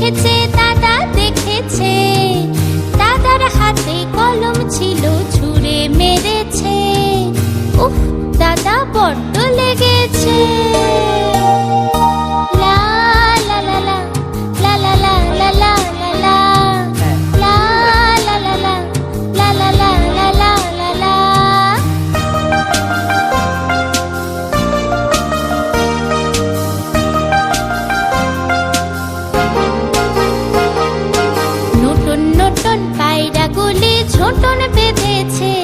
দেখেছে দাদা দেখেছে। দাদার হাতে কলম ছিল ছুঁড়ে মেরেছে। উফ দাদা বড্ড লেগেছে। ছোটন বেঁধেছে।